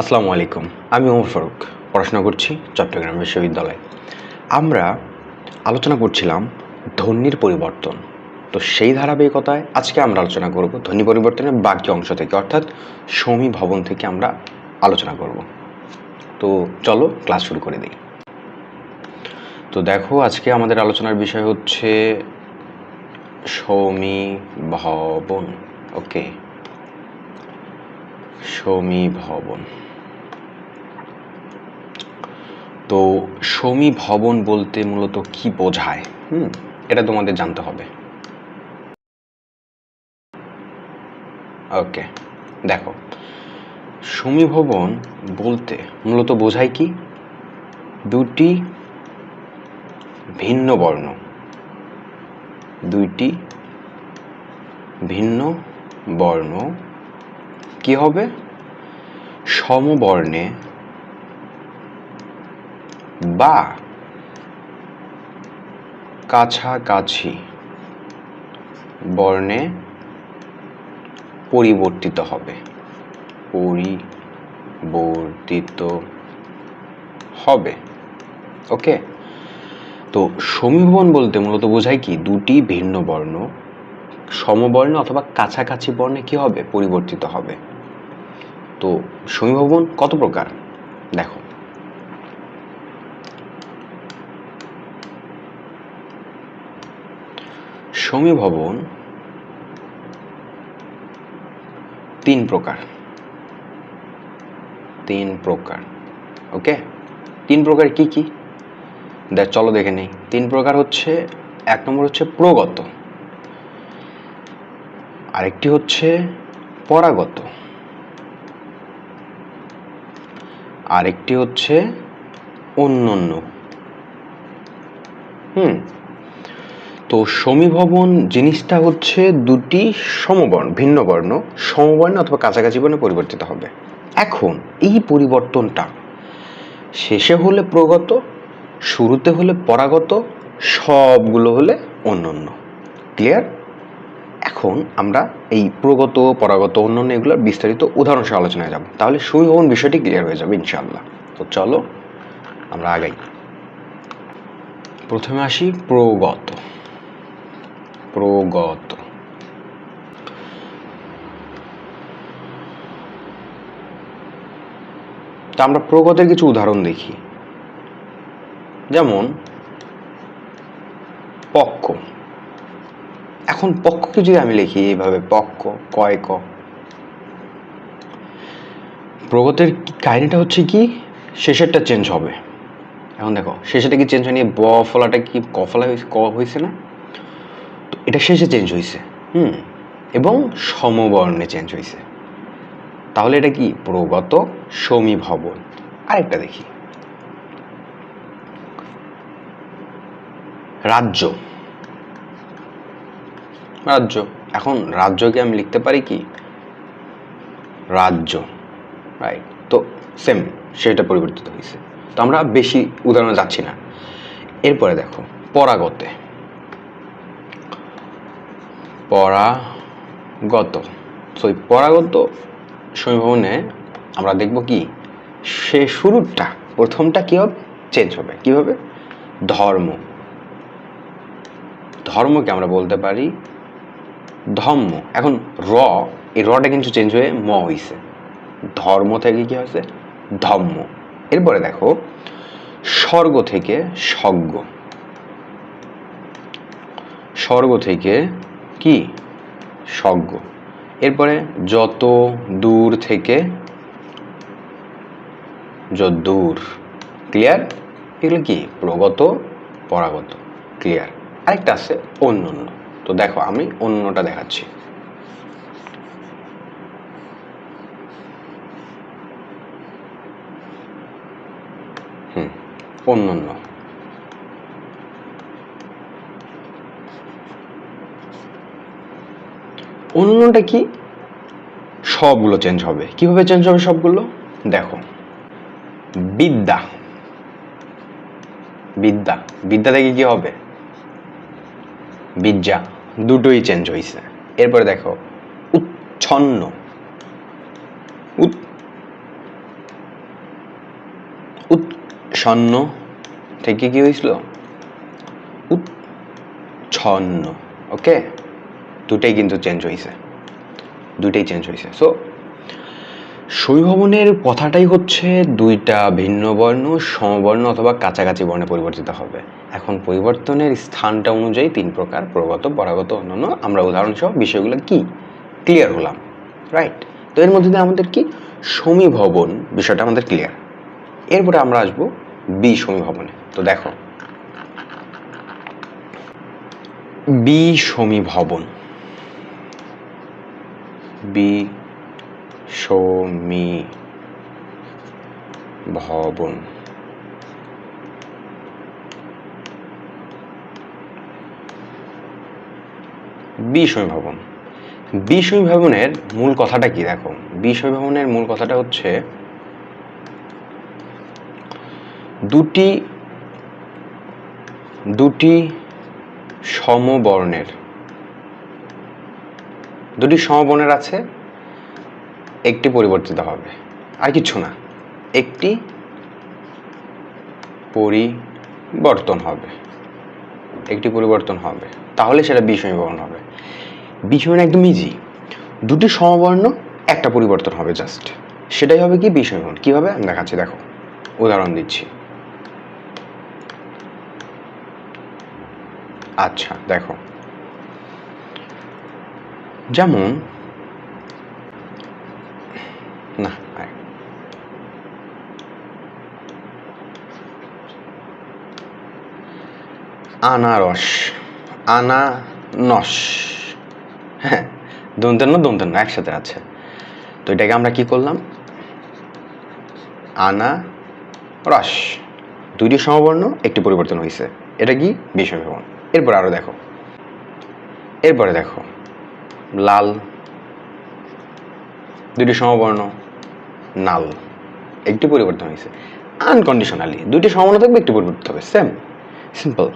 আসসালামু আলাইকুম, আমি ওমর ফারুক, পড়াশোনা করছি চট্টগ্রাম বিশ্ববিদ্যালয়ে। আমরা আলোচনা করছিলাম ধ্বনির পরিবর্তন। তো সেই ধারাবাহিকতায় আজকে আমরা আলোচনা করব ধ্বনি পরিবর্তনের বাকি অংশ থেকে, অর্থাৎ সমী ভবন থেকে আমরা আলোচনা করব। তো চলো ক্লাস শুরু করে দিই। তো দেখো, আজকে আমাদের আলোচনার বিষয় হচ্ছে সমী ভবন, ওকে? সমী ভবন। তো সমী ভবন বলতে মূলত কি বোঝায়? হুম, এটা তোমাদের জানতে হবে। ওকে, দেখো। সমী ভবন বলতে মূলত বোঝায় কি? দুটি ভিন্ন বর্ণ। দুইটি ভিন্ন বর্ণ। কি হবে? সমবর্ণে বা কাছাকাছি বর্ণে পরিবর্তিত হবে। পরিবর্তিত হবে। ওকে? তো সমীভবন বলতে মূলত বোঝায় কি? দুটি ভিন্ন বর্ণ, সমবর্ণ অথবা কাছাকাছি বর্ণে কি হবে? পরিবর্তিত হবে। তো সমীভবন কত প্রকার? দেখো। সমীভবন তিন প্রকার। তিন প্রকার। ওকে? তিন প্রকার কি কি? দেখ, চলো দেখে নেই। তিন প্রকার হচ্ছে, এক নম্বর হচ্ছে প্রগত। আরেকটি হচ্ছে পরাগত। আরেকটি হচ্ছে অন্যান্য। হুম। তো সমীভবন জিনিসটা হচ্ছে দুটি সমবর্ণ, ভিন্ন বর্ণ, সমবর্ণ অথবা কাছাকাছি বর্ণে পরিবর্তিত হবে। এখন এই পরিবর্তনটা শেষে হলে প্রগত, শুরুতে হলে পরাগত, সবগুলো হলে অন্যান্য ক্লিয়ার? এখন আমরা এই প্রগত, পরাগত, অন্যান্য এগুলোর বিস্তারিত উদাহরণ সহ আলোচনায় যাব। তাহলে সুইভবন বিষয়টি ক্লিয়ার হয়ে যাবে ইনশাল্লাহ তো চলো, আমরা আগাই। প্রথমে আসি প্রগত। প্রগত। তা আমরা প্রগতের কিছু উদাহরণ দেখি। যেমন, পক্ষ। এখন পক্ষকে যদি আমি লিখি এইভাবে, পক্ষ, কয় ক? প্রগতের কাহিনীটা হচ্ছে কি, শেষেরটা চেঞ্জ হবে। এখন দেখো, শেষেরটা কি চেঞ্জ হয়নি? ব ফলাটা কি ক ফলা হয়েছে ক হয়েছে না? তো এটা শেষে চেঞ্জ হয়েছে হুম? এবং সমবর্ণে চেঞ্জ হয়েছে তাহলে এটা কি? প্রগত সমীভবন। আরেকটা দেখি। রাজ্য। রাজ্য। এখন রাজ্যকে আমি লিখতে পারি কি? রাজ্য রাইট তো সেম সেটা পরিবর্তিত হয়েছে। তো আমরা বেশি উদাহরণে যাচ্ছি না। এরপরে দেখো, পরাগতে। পরাগত তো পরাগত সমীভবনে আমরা দেখব কি? সে শুরুটা প্রথমটা কি হবে? চেঞ্জ হবে। কি হবে ধর্ম। ধর্মকে আমরা বলতে পারি ধম্ম। এখন র, এই রটা কিন্তু চেঞ্জ হয়ে ম হইছে। ধর্ম থেকে কি হয়েছে? ধম্ম। এরপরে দেখো, স্বর্গ থেকে স্বজ্ঞ স্বর্গ থেকে কি? স্বজ্ঞ এরপরে যত দূর থেকে, যত দূর। ক্লিয়ার এগুলো কি? প্রগত, পরাগত। ক্লিয়ার আরেকটা আছে অন্য অন্য তো দেখো, আমি অন্যটা দেখাচ্ছি। হুম, অন্য অন্য। অন্যটা কি? সবগুলো চেঞ্জ হবে। কীভাবে চেঞ্জ হবে সবগুলো? দেখো। বিদ্যা। বিদ্যা। বিদ্যা থেকে কি হবে? বিদ্যা। দুটোই চেঞ্জ হয়েছে এরপরে দেখো, উচ্ছন্ন। ছন্ন থেকে কি হয়েছিল উচ্ছন্ন, ওকে? দুটাই কিন্তু চেঞ্জ হয়েছে দুইটাই চেঞ্জ হয়েছে সো শৈভবনের কথাটাই হচ্ছে দুইটা ভিন্ন বর্ণ, সমবর্ণ অথবা কাছাকাছি বর্ণে পরিবর্তিত হবে। এখন পরিবর্তনের স্থানটা অনুযায়ী তিন প্রকার, প্রগত, পরাগত অন্যান্য আমরা উদাহরণসহ বিষয়গুলো কি ক্লিয়ার হলাম রাইট তো এর মধ্যে দিয়ে আমাদের কি? সমীভবন বিষয়টা আমাদের ক্লিয়ার এরপরে আমরা আসব বি সমীভবনে। তো দেখো। বি সমীভবন। বি সমী ভবন বিষয় ভবন বিষয় ভবনের মূল কথাটা কি দেখো? বিষয় ভবনের মূল কথাটা হচ্ছে দুটি দুটি সমবর্ণের দুটি সমবর্ণের আছে, একটি পরিবর্তিত হবে। আর কিছু না, একটি পরিবর্তন হবে। একটি পরিবর্তন হবে। তাহলে সেটা বিষমীকরণ হবে। বিষমীকরণ একদম ইজি দুটি সমবর্ণ, একটা পরিবর্তন হবে জাস্ট সেটাই হবে কি বিষমীকরণ কীভাবে? আমি দেখাচ্ছি, দেখো। উদাহরণ দিচ্ছি। আচ্ছা দেখো। যেমন, না। আনারস। আনানস। হ্যাঁ দন্তেন্ন দন্তেন্ন একসাথে আছে। তো এটাকে আমরা কি করলাম? আনা রস। দুইটি সমবর্ণ একটি পরিবর্তন হয়েছে এটা কি? বিষয় ভবন এরপর আরও দেখো। এরপরে দেখো লাল দুটি সমবর্ণ নাল একটি পরিবর্তন হয়েছে আনকন্ডিশনালি দুটি সমবর্ণ থাকবে একটি পরিবর্তন হবে। সেম সিম্পল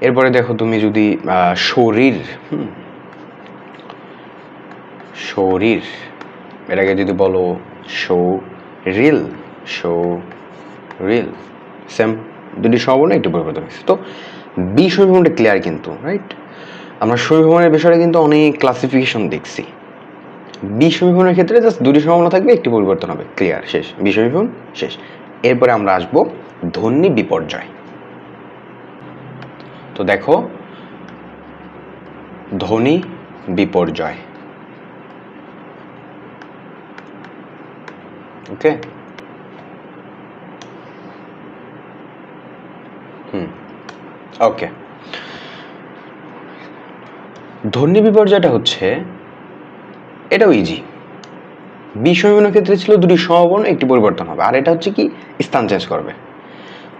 এরপরে দেখো তুমি যদি শরীর হুম, শরীর। এটাকে যদি বলো শরীর শরীর সেম দুটি সমবর্ণ একটু পরিবর্তন হয়েছে। তো বি সমীভবনটা ক্লিয়ার কিন্তু রাইট আমরা সমীভবনের বিষয়ে কিন্তু অনেক ক্লাসিফিকেশন দেখছি। বি বিষমীভবনের ক্ষেত্রে জাস্ট দুটি সম্ভাবনা থাকবে, একটি পরিবর্তন হবে। ক্লিয়ার শেষ। বিষমীভবন শেষ। এরপরে আমরা আসব ধ্বনি বিপর্যয়। তো দেখো ধ্বনি বিপর্যয়। ওকে হুম ওকে ধ্বনি বিপর্যয়টা হচ্ছে, এটাও ইজি বিষয়গুলোর ক্ষেত্রে ছিল দুটি সমবর্ণ, একটি পরিবর্তন হবে। আর এটা হচ্ছে কি? স্থান চেঞ্জ করবে।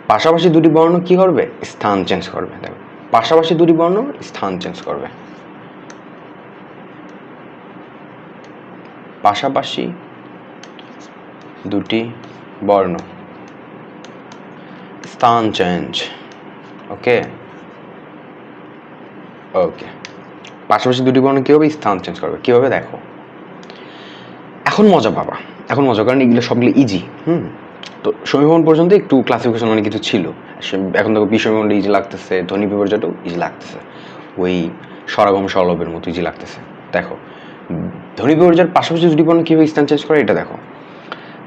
পাশাপাশি দুটি বর্ণ কি করবে? স্থান চেঞ্জ করবে। দেখো, পাশাপাশি দুটি বর্ণ, স্থান চেঞ্জ করবে। পাশাপাশি দুটি বর্ণ। স্থান চেঞ্জ ওকে ওকে পাশাপাশি দুটি বর্ণ কী হবে স্থান চেঞ্জ করবে? কীভাবে দেখো? এখন মজা পাবা। এখন মজা, কারণ এগুলো সবগুলো ইজি হুম? তো সমীভবন পর্যন্ত একটু ক্লাসিফিকেশন অনেক কিছু ছিল। এখন দেখো বিষয়মণ্ডল ইজি লাগতেছে ধ্বনি বিপর্যয়টাও ইজি লাগতেছে। ওই সরাগম সরলভের মতো ইজি লাগতেছে। দেখো ধ্বনি বিপর্যয়ের পাশাপাশি দুটি বর্ণ কীভাবে স্থান চেঞ্জ করে, এটা দেখো।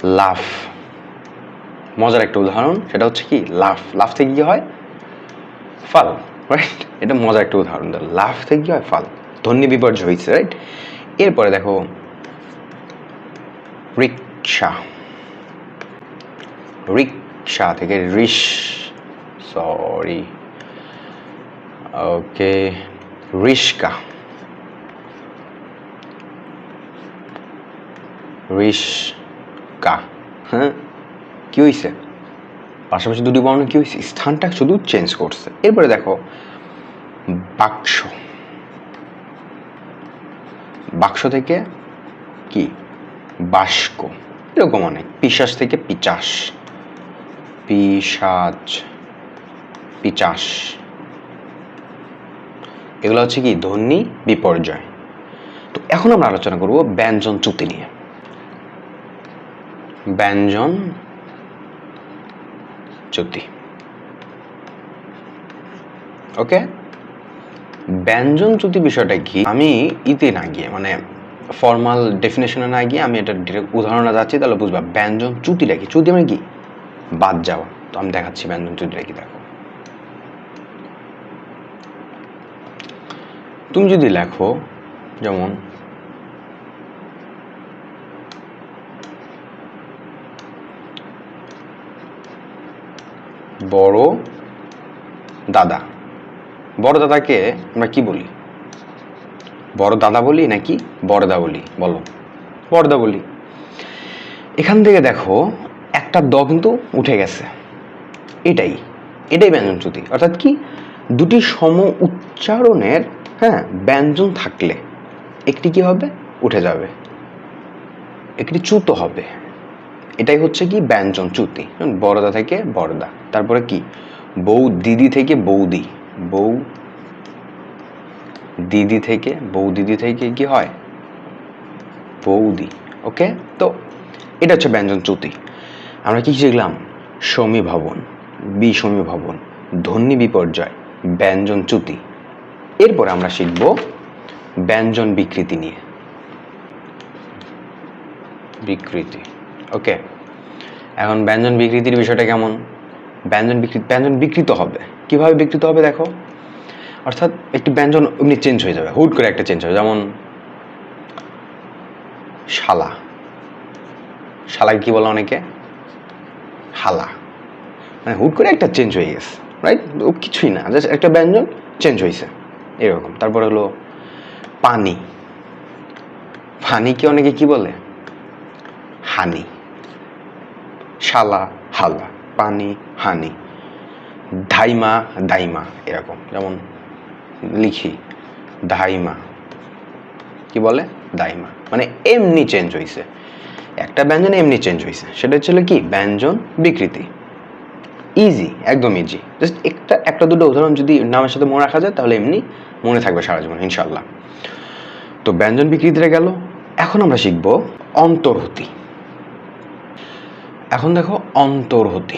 লাফ। মজার একটা উদাহরণ, সেটা হচ্ছে কি? লাফ। লাফ থেকে কি হয়? ফাল রাইট এটা মজার একটা উদাহরণ। লাফ থেকে কি হয়? ফাল। ধ্বনি বিপর্যয় হয়েছে রাইট এরপরে দেখো, রিক্সা। রিক্সা থেকে রিস সরি ওকে রিস্কা। রিস্কা হ্যাঁ? কি হয়েছে পাশাপাশি দুটি বর্ণ কি হয়েছে স্থানটা শুধু চেঞ্জ করছে। এরপরে দেখো, বাক্স। বাক্স থেকে কি? বাস্ক এরকম অনেক। পিশাস থেকে পিচাস। পিসাজ পিচাস। এগুলো হচ্ছে কি? ধ্বনি, বিপর্যয়। তো এখন আমরা আলোচনা করব ব্যঞ্জন চ্যুতি নিয়ে। ব্যঞ্জন চ্যুতি। ওকে ব্যঞ্জন চ্যুতি বিষয়টা কি? আমি ইতে না গিয়ে মানে ফর্মাল ডেফিনেশনে না গিয়ে আমি এটা ডিরেক্ট উদাহরণে যাচ্ছি, তাহলে বুঝবা ব্যঞ্জন চ্যুতিটা কি? চ্যুতি মানে কি? বাদ যাওয়া। তো আমি দেখাচ্ছি ব্যঞ্জন চ্যুতিটা কি, দেখো। তুমি যদি লেখো, যেমন বড় দাদা। বড় দাদাকে আমরা কি বলি? বড় দাদা বলি নাকি বড়দা বলি? বলো। বড়দা বলি। এখান থেকে দেখো, একটা দ কিন্তু উঠে গেছে। এটাই এটাই ব্যঞ্জন চ্যুতি অর্থাৎ কি? দুটি সম উচ্চারণের হ্যাঁ ব্যঞ্জন থাকলে একটি কি হবে? উঠে যাবে। একটি চ্যুত হবে। এটাই হচ্ছে কি ব্যঞ্জন চ্যুতি বড়দা থেকে বড়দা তারপরে কি? বউ দিদি থেকে বৌদি। বউ দিদি থেকে, বউ দিদি থেকে কি হয়? বৌদি। ওকে? তো এটা হচ্ছে ব্যঞ্জন চ্যুতি আমরা কি শিখলাম? সমীভবন বিষমীভবন ধ্বনি বিপর্যয়, ব্যঞ্জন চ্যুতি এরপর আমরা শিখব ব্যঞ্জন বিকৃতি নিয়ে। বিকৃতি। ওকে এখন ব্যঞ্জন বিকৃতির বিষয়টা কেমন? ব্যঞ্জন বিকৃতি ব্যঞ্জন বিকৃত হবে। কীভাবে বিকৃত হবে দেখো? অর্থাৎ একটি ব্যঞ্জন এমনি চেঞ্জ হয়ে যাবে, হুট করে একটা চেঞ্জ হবে। যেমন শালা। শালাকে কি বলে অনেকে? হালা। মানে হুট করে একটা চেঞ্জ হয়ে গেছে রাইট ও কিছুই না জাস্ট একটা ব্যঞ্জন চেঞ্জ হয়েছে, এরকম। তারপরে হলো পানি। পানিকে অনেকে কি বলে? হানি। শালা হালা, পানি, হানি, ধাইমা, দাইমা এরকম। যেমন লিখি, ধাইমা। কি বলে? দাইমা। মানে এমনি চেঞ্জ হয়েছে একটা ব্যঞ্জন এমনি চেঞ্জ হয়েছে সেটা হচ্ছে কি? ব্যঞ্জন বিকৃতি। ইজি একদম ইজি জাস্ট একটা একটা দুটো উদাহরণ যদি নামের সাথে মনে রাখা যায়, তাহলে এমনি মনে থাকবে সারা জীবন ইনশাল্লাহ তো ব্যঞ্জন বিকৃতিটা গেল। এখন আমরা শিখব অন্তর্হতি এখন দেখো অন্তর্হতি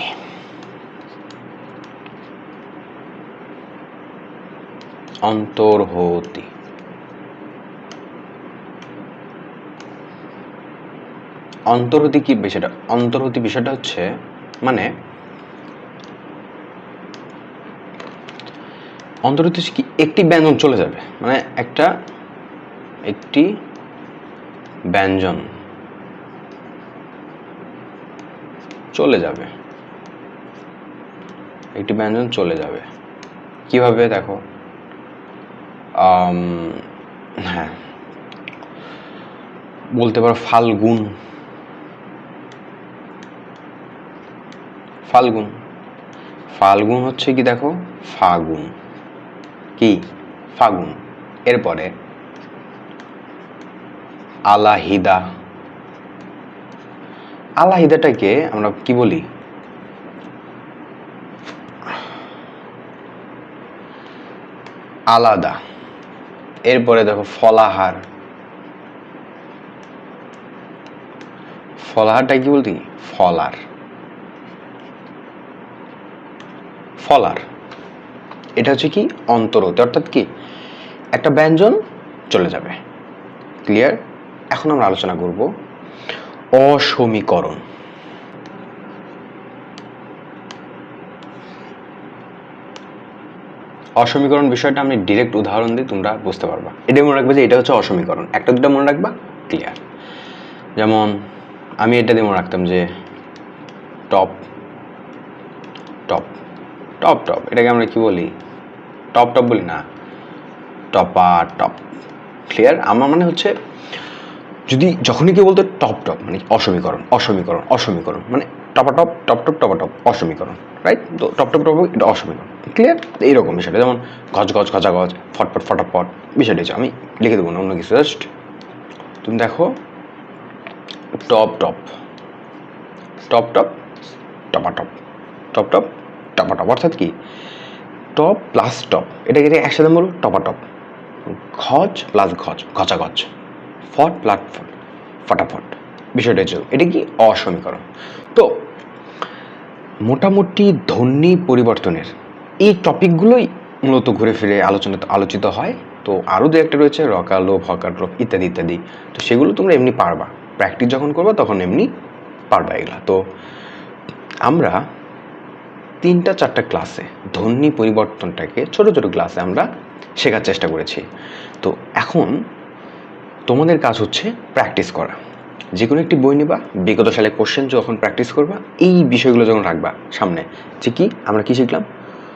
অন্তর্হতি অন্তর্হতি কি বিষয়টা? অন্তর্হতি বিষয়টা হচ্ছে মানে অন্তর্হতি কি, একটি ব্যঞ্জন চলে যাবে। মানে একটা, একটি ব্যঞ্জন। চলে যাবে। একটি ব্যঞ্জন চলে যাবে। কীভাবে দেখো? হ্যাঁ। বলতে পারো ফাল্গুন। ফাল্গুন। ফাল্গুন হচ্ছে কি দেখো? ফাগুন। কি? ফাগুন। এরপরে আলাহিদা। আলাহিদাটাকে আমরা কি বলি? আলাদা। এরপরে দেখো ফলাহার। ফলাহারটা কি বলতি ফলার। ফলার। এটা হচ্ছে কি? অন্তরতে অর্থাৎ কি? একটা ব্যঞ্জন চলে যাবে। ক্লিয়ার এখন আমরা আলোচনা করব অসমীকরণ। অসমীকরণ বিষয়টা আমি ডিরেক্ট উদাহরণ দিই তোমরা বুঝতে পারবা। এটা মনে রাখবে যে এটা হচ্ছে অসমীকরণ। একটা দুটো মনে রাখবা ক্লিয়ার যেমন আমি এটা দিয়ে মনে রাখতাম যে টপ টপ টপ টপ। এটাকে আমরা কি বলি? টপ টপ বলি না। টপা, টপ। ক্লিয়ার আমার মানে হচ্ছে যদি যখনই কেউ বলতো টপ টপ মানে অসমীকরণ অসমীকরণ অসমীকরণ মানে টপা টপ টপ টপ, টপা টপ, অসমীকরণ রাইট তো টপ টপ টপ এটা অসমীকরণ ক্লিয়ার এইরকম বিষয়টা, যেমন গজ গজ, গজা গজ, ফটফট, ফটাফট, বিষয়টা হচ্ছে, আমি লিখে দেবো না, অন্য কিছু জাস্ট তুমি দেখো, টপ টপ টপ টপ, টপা টপ টপ টপ, টপা টপ, অর্থাৎ কি? টপ প্লাস টপ এটাকে এটা একসাথে বলো? টপা টপ ঘজ প্লাস ঘচা গজ। ফট প্লাস ফট, ফটাফট। বিষয়টা হচ্ছে, এটা কি অসমীকরণ? তো, মোটামুটি ধ্বনি পরিবর্তনের এই টপিকগুলোই মূলত ঘুরে ফিরে আলোচনা, আলোচিত হয়। তো আরও দু একটা রয়েছে রকা লোভ হকার লোভ ইত্যাদি ইত্যাদি। তো সেগুলো তোমরা এমনি পারবা। প্র্যাকটিস যখন করবা, তখন এমনি পারবা এগুলা। তো আমরা তিনটা, চারটা ক্লাসে ধ্বনি পরিবর্তনটাকে ছোট ছোট ক্লাসে আমরা শেখার চেষ্টা করেছি। তো এখন তোমাদের কাজ হচ্ছে প্র্যাকটিস করা। যে কোনো একটি বই নিবা, বিগত সালে কোশ্চেন যখন প্র্যাকটিস করবা, এই বিষয়গুলো যখন রাখবা সামনে, যে কি আমরা কি শিখলাম?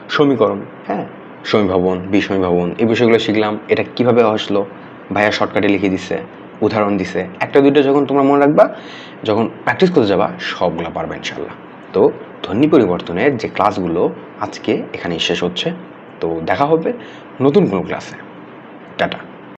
সমীকরণ হ্যাঁ? সমীভবন, বিষমীভবন, এই বিষয়গুলো শিখলাম, এটা কীভাবে আসলো? ভাইয়া শর্টকাটে লিখে দিছে, উদাহরণ দিছে। একটা দুইটা যখন তোমরা মনে রাখবা, যখন প্র্যাকটিস করতে যাবা, সবগুলো পারবে ইনশাল্লাহ তো ধ্বনি পরিবর্তনের যে ক্লাসগুলো আজকে এখানেই শেষ হচ্ছে। তো দেখা হবে নতুন কোনো ক্লাসে টাটা।